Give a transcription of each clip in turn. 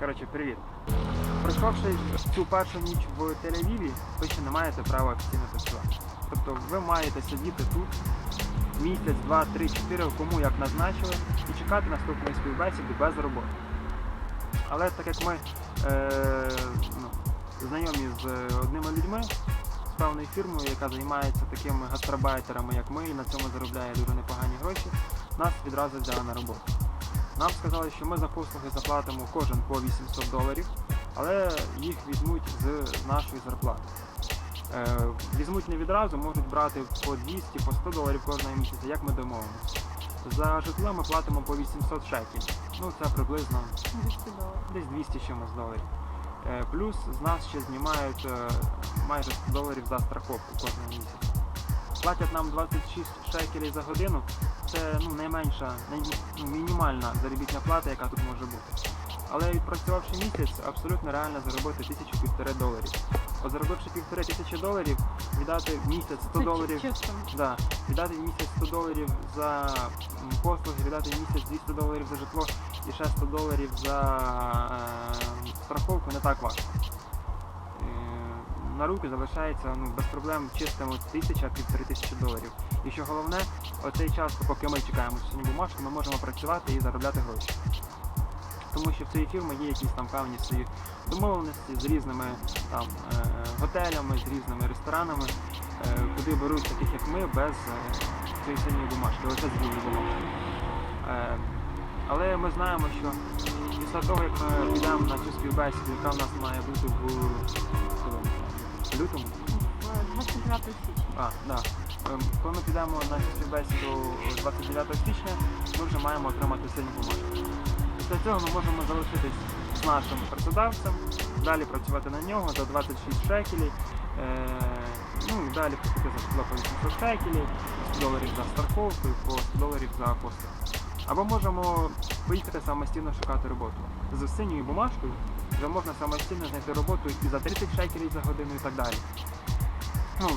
Коротше, привіт. Пройшовши цю першу ніч в Тель-Авіві, ви ще не маєте права офіційно працювати. Тобто ви маєте сидіти тут місяць, два, три, чотири, кому як назначили, і чекати наступної співбесіди без роботи. Але так як ми е, ну, знайомі з одними людьми, з певною фірмою, яка займається такими гастарбайтерами, як ми, і на цьому заробляє дуже непогані гроші, нас відразу взяли на роботу. Нам сказали, що ми за послуги заплатимо кожен по 800 доларів, але їх візьмуть з нашої зарплати. Е, візьмуть не відразу, можуть брати по 200, по 100 доларів кожного місяця, як ми домовимося. За житло ми платимо по 800 шекелів. Ну це приблизно 200 доларів. десь 200 чимось доларів. Е, Плюс з нас ще знімають е, майже 100 доларів за страховку кожного місяця. Платять нам 26 шекелів за годину. Це ну, найменша, най, ну, мінімальна заробітна плата, яка тут може бути. Але відпрацювавши місяць, абсолютно реально заробити тисячу півтори доларів. От заробивши півтори тисячі доларів, віддати в місяць 100 доларів. Да, віддати в місяць 100 доларів за послуги, віддати в місяць 200 доларів за житло і ще 100 доларів за е, страховку не так важко. Е, на руки залишається ну, без проблем чистимо тисяча півтори тисячі доларів. І що головне, оцей час, поки ми чекаємо сьогодні бумажку, ми можемо працювати і заробляти гроші. Тому що в цієї фірми є якісь там певні свої домовленості з різними там, е, готелями, з різними ресторанами, е, куди беруть таких як ми без е, цієї синьої бумажки, лише з білої бумажки. Е, але ми знаємо, що після того, як ми підемо на цю співбесіду, яка в нас має бути в лютому, 29 січня. а, да. Ем, Коли ми підемо на співбесіду 29 січня, ми вже маємо отримати сильну бумажку. Після цього ми можемо залишитись з нашим працедавцем, далі працювати на нього за 26 шекелів, е, ну і далі платити за житло по 800 шекелів, 100 доларів за страховку і по 100 доларів за послуги. Або можемо поїхати самостійно шукати роботу. З синьою бумажкою вже можна самостійно знайти роботу і за 30 шекелів за годину і так далі ну,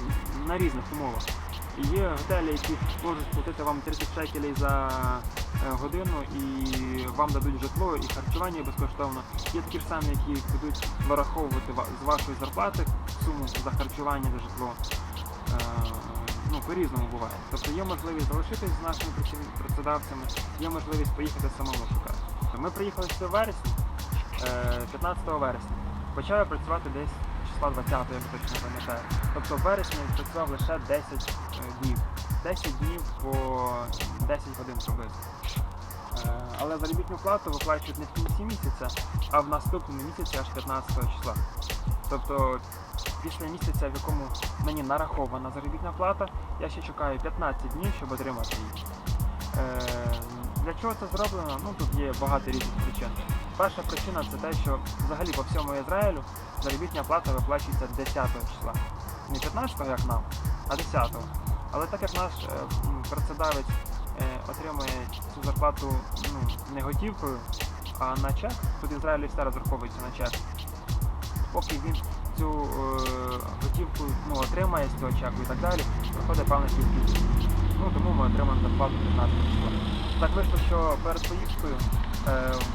на різних умовах. Є готелі, які можуть платити вам 30 шекелей за е, годину і вам дадуть житло і харчування безкоштовно. Є такі ж самі, які будуть вираховувати з вашої зарплати суму за харчування за житло. Е, Ну, по-різному буває. Тобто є можливість залишитись з нашими працедавцями, є можливість поїхати самому шукати. Ми приїхали сюди в вересні, 15 вересня. Почали працювати десь числа 20, я би точно пам'ятаю. Тобто в вересні працював лише 10 е, днів. 10 днів по 10 годин приблизно. Е, Але заробітну плату виплачують не в кінці місяця, а в наступному місяці аж 15 числа. Тобто після місяця, в якому мені нарахована заробітна плата, я ще чекаю 15 днів, щоб отримати її. Е, Для чого це зроблено? Ну тут є багато різних причин. Перша причина це те, що взагалі по всьому Ізраїлю заробітня плата виплачується 10 числа. Не 15-го, як нам, а 10-го. Але так як наш е, працедавець е, отримує цю зарплату ну, не готівкою, а на чек, тут в Ізраїлі все розраховується на чек. Поки він цю е, готівку ну, отримає з цього чеку і так далі, проходить певна кількість. Ну, тому ми отримаємо зарплату 15 числа. Так вийшло, що перед поїздкою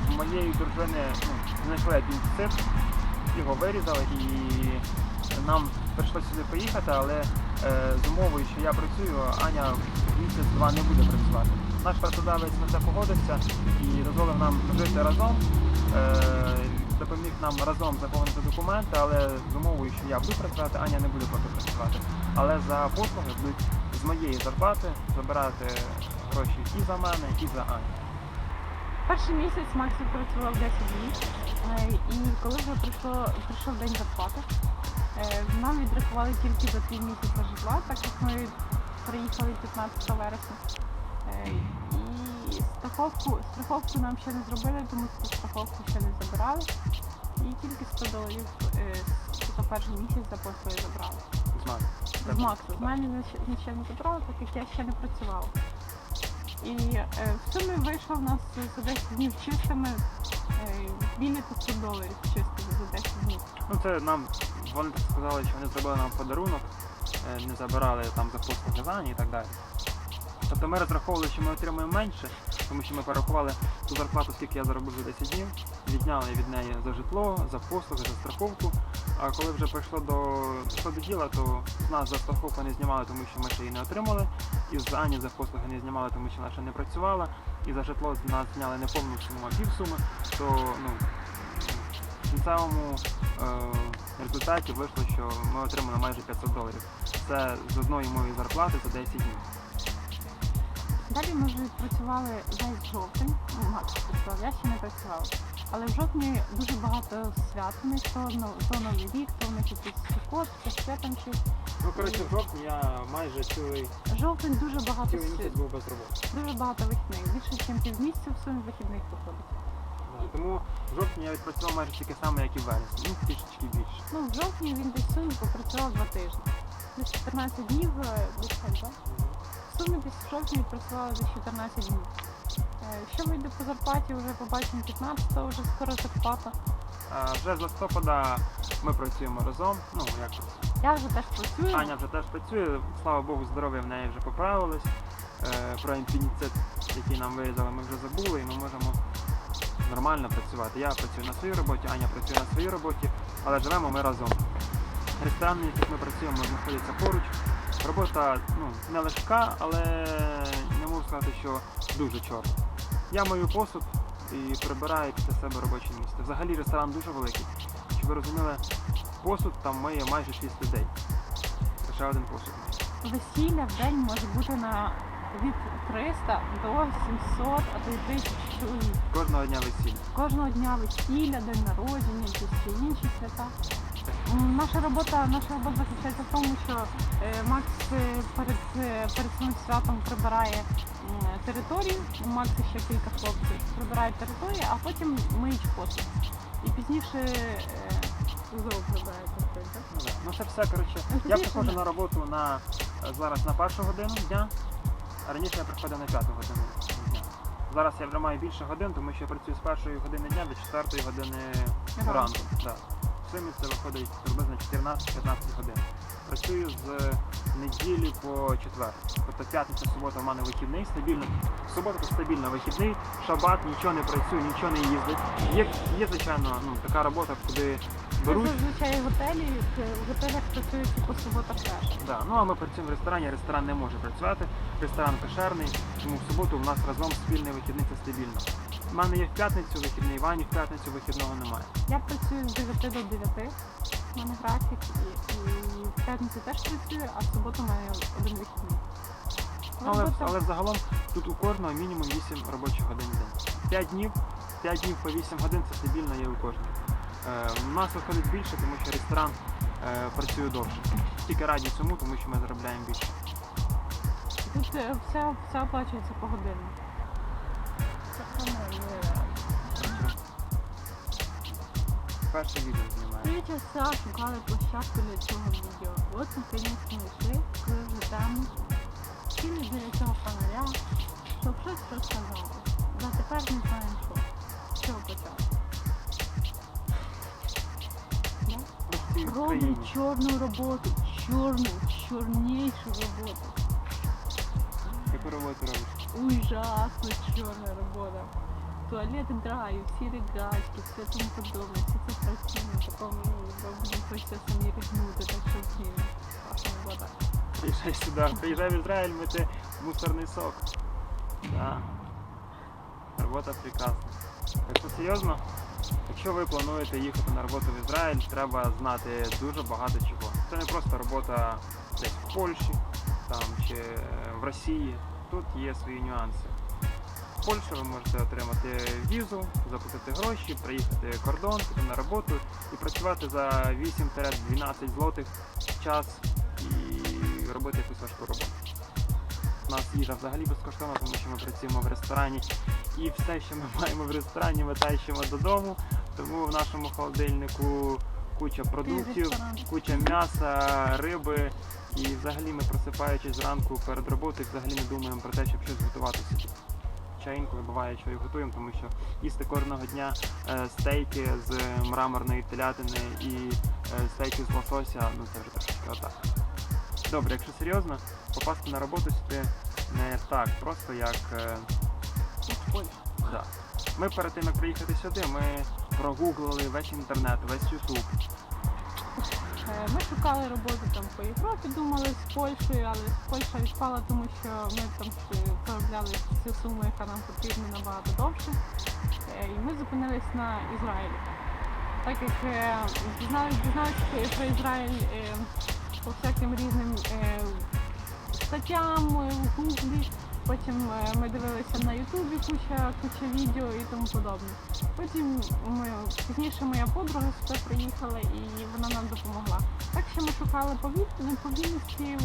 в моєї дружини ну, знайшли апендицит, його вирізали і нам прийшлося сюди поїхати, але е, з умовою, що я працюю, Аня місяць-два не буде працювати. Наш працедавець на це погодився і дозволив нам жити разом. Е, допоміг нам разом заповнити документи, але з умовою, що я буду працювати, Аня не буде поки працювати. Але за послуги будуть з моєї зарплати забирати гроші і за мене, і за Аню. Перший місяць Максим працював 10 днів. Е, І коли вже прийшло, прийшов день зарплати, е, нам відрахували тільки за пів місяця житла, так як ми приїхали 15 вересня. Е, І страховку, страховку нам ще не зробили, тому що страховку ще не забирали. І тільки 100 доларів за перший місяць за послуги забрали. З мене. З Максу. З мене нічого не забрали, так як я ще не працювала. І е, в сумі вийшло в нас за 10 днів чистими біля 500 доларів чистими за 10 днів. Ну це нам вони сказали, що вони зробили нам подарунок, е, не забирали там за послуги і так далі. Тобто ми розраховували, що ми отримаємо менше, тому що ми порахували ту зарплату, скільки я заробив за 10 днів, відняли від неї за житло, за послуги, за страховку. А коли вже прийшло до, до діла, то нас за страховку не знімали, тому що ми ще її не отримали. І з Ані за послуги не знімали, тому що вона ще не працювала. І за житло нас зняли не повну суму, а півсуми. То ну, в кінцевому е, результаті вийшло, що ми отримали майже 500 доларів. Це з одної моєї зарплати за 10 днів. Далі ми вже відпрацювали весь жовтень. Ну, я ще не працювала. Але в жовтні дуже багато свят у них, то, то Новий рік, то в них якийсь сукот, то ще там щось. Ну, коротше, в жовтні я майже цілий, Жовтень дуже багато цілий місяць був без роботи. дуже багато вихідних. Більше, ніж півмісяця в сумі вихідних виходить. Да. Тому в жовтні я відпрацював майже таке саме, як і в вересні. Ну, трішечки більше. Ну, в жовтні він десь в сумі попрацював два тижні. Десь 14 днів е, виходить, так? В сумі десь в жовтні відпрацювала десь 14 днів. Е, Що вийде по зарплаті, вже побачимо 15-го, вже скоро зарплата. А вже з листопада ми працюємо разом. Ну, як працюємо. Я вже теж працюю. Аня вже теж працює, слава Богу, здоров'я в неї вже поправилось. Е, Про інфініцит, який нам вирізали, ми вже забули, і ми можемо нормально працювати. Я працюю на своїй роботі, Аня працює на своїй роботі, але живемо ми разом. Ресторани, в яких ми працюємо, знаходяться поруч. Робота ну, не легка, але не можу сказати, що дуже чорна. Я мою посуд і прибираю після себе робоче місце. Взагалі ресторан дуже великий. Щоб ви розуміли, посуд там миє майже 6 людей. Лише один посуд. Весілля в день може бути на від 300 до 700, а то й 1000 чоловік. Кожного дня весілля. Кожного дня весілля, день народження, якісь інші свята. Наша робота, наша робота заключається в тому, що е, Макс е, перед, е, перед цим святом прибирає м, територію. У Макса ще кілька хлопців прибирають територію, а потім миють посуд. І пізніше е, знову прибирають територію. так? Ну, да. ну це все, коротше. Ну, Я приходжу на роботу на е, зараз на першу годину дня, а раніше я приходив на п'яту годину дня. Зараз я вже маю більше годин, тому що я працюю з першої години дня до четвертої години Ага. ранку. Да. В сумі це виходить приблизно 14-15 годин. Працюю з неділі по четвер. Тобто п'ятниця, субота в мене вихідний, стабільно. Субота стабільно вихідний, шабат, нічого не працюю, нічого не їздить. Є, є звичайно, ну, така робота, куди Це беруть. зазвичай готелі, е, в готелях працюють типу субота теж. Да. Ну а ми працюємо в ресторані, ресторан не може працювати, ресторан кошерний, тому в суботу у нас разом спільний вихідний це стабільно. У мене є в п'ятницю вихідний, Вані в п'ятницю вихідного немає. Я працюю з 9 до 9. У мене графік і, і в п'ятницю теж працюю, а в суботу мене один вихідний. Але, Робота- але взагалом тут у кожного мінімум 8 робочих годин в день. 5 днів, 5 днів по 8 годин це стабільно є у кожного. Е, у нас виходить більше, тому що ресторан е, працює довше. Тільки раді цьому, тому що ми заробляємо більше. Тут е, все, все оплачується погодинно. Перше відео знімаємо. Три часа шукали площадку для цього відео. От наконець знайшли, коли вже темно. Сіли біля цього фонаря, щоб щось розказати. За тепер не знаємо що. З чого почати. Роблять чорну роботу, чорну, чорнішу роботу. Яку роботу робиш? Ужасно чорна робота. Туалети драю, всі ригачки, все тому подобне, всі це працює, такому хочеться самі ригнути, так що блін, класна робота. Приїжджай сюди, приїжджай в Ізраїль, мити мусорний сок. Да. Робота прекрасна. Якщо серйозно, якщо ви плануєте їхати на роботу в Ізраїль, треба знати дуже багато чого. Це не просто робота десь в Польщі там, чи в Росії. Тут є свої нюанси. В Польщі ви можете отримати візу, заплатити гроші, приїхати кордон, піти на роботу і працювати за 8-12 злотих в час і робити якусь важку роботу. У нас їжа взагалі безкоштовна, тому що ми працюємо в ресторані. І все, що ми маємо в ресторані, ми тащимо додому. Тому в нашому холодильнику куча продуктів, куча м'яса, риби. І взагалі ми просипаючись зранку перед роботою, взагалі не думаємо про те, щоб щось готувати собі. Хоча інколи буває, що і готуємо, тому що їсти кожного дня е, стейки з мраморної телятини і е, стейки з лосося, ну це вже трошки отак. Добре, якщо серйозно, попасти на роботу сюди не так просто, як. е, Польщі. Да. Ми перед тим, як приїхати сюди, ми прогуглили весь інтернет, весь Ютуб. Е, Ми шукали роботу там по Європі, думали з Польщею, але Польща відпала, тому що ми там заробляли всю суму, яка нам потрібна набагато довше. Е, І ми зупинились на Ізраїлі. Так як е, дізналися про Ізраїль по всяким різним статтям Гуглі. Потім е, ми дивилися на Ютубі куча, куча відео і тому подобне. Потім ми, пізніше моя подруга сюди приїхала і вона нам допомогла. Так що ми шукали по від-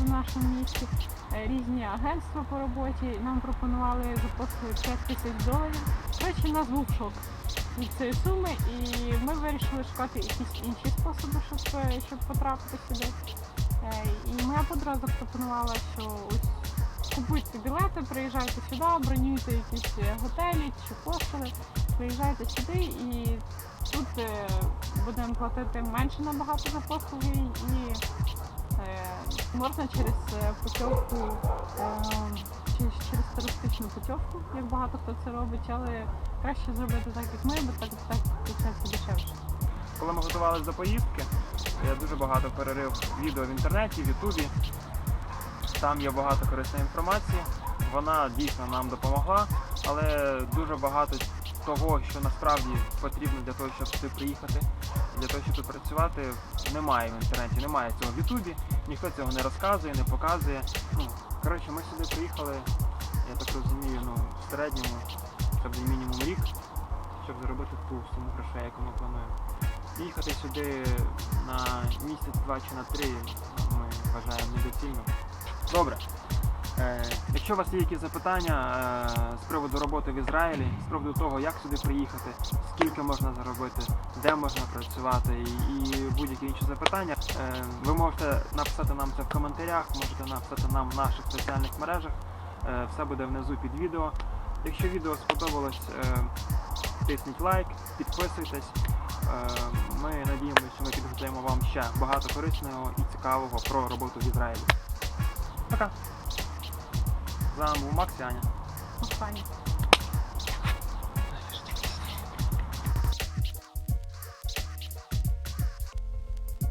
в нашому місті е, різні агентства по роботі. Нам пропонували за послуги 5 тисяч доларів. У нас був шок від цієї суми, і ми вирішили шукати якісь інші способи, щоб, е, щоб потрапити сюди. І моя подруга запропонувала, що ось купуйте білети, приїжджайте сюди, бронюйте якісь е, готелі чи хостели, приїжджайте сюди і тут е, будемо платити менше набагато за послуги і е, можна через путівку, через, туристичну путівку, як багато хто це робить, але краще зробити так, як ми, бо так, так виходить дешевше. Коли ми готувалися до поїздки, я дуже багато перерив відео в інтернеті, в Ютубі. Там є багато корисної інформації. Вона дійсно нам допомогла, але дуже багато того, що насправді потрібно для того, щоб сюди приїхати, для того, щоб працювати, немає в інтернеті, немає цього в Ютубі, ніхто цього не розказує, не показує. Ну, коротше, ми сюди приїхали, я так розумію, ну, в середньому, це мінімум рік, щоб заробити ту суму грошей, яку ми плануємо. Їхати сюди на місяць, два чи на три ми вважаємо недоцільно. Добре. Е, якщо у вас є якісь запитання е, з приводу роботи в Ізраїлі, з приводу того, як сюди приїхати, скільки можна заробити, де можна працювати і, і будь-які інші запитання, е, ви можете написати нам це в коментарях, можете написати нам в наших соціальних мережах. Е, все буде внизу під відео. Якщо відео сподобалось, е, тисніть лайк, підписуйтесь. Е, Ми надіємося, що ми підготуємо вам ще багато корисного і цікавого про роботу в Ізраїлі. Пока! З вами був Макс і Аня. Останнє.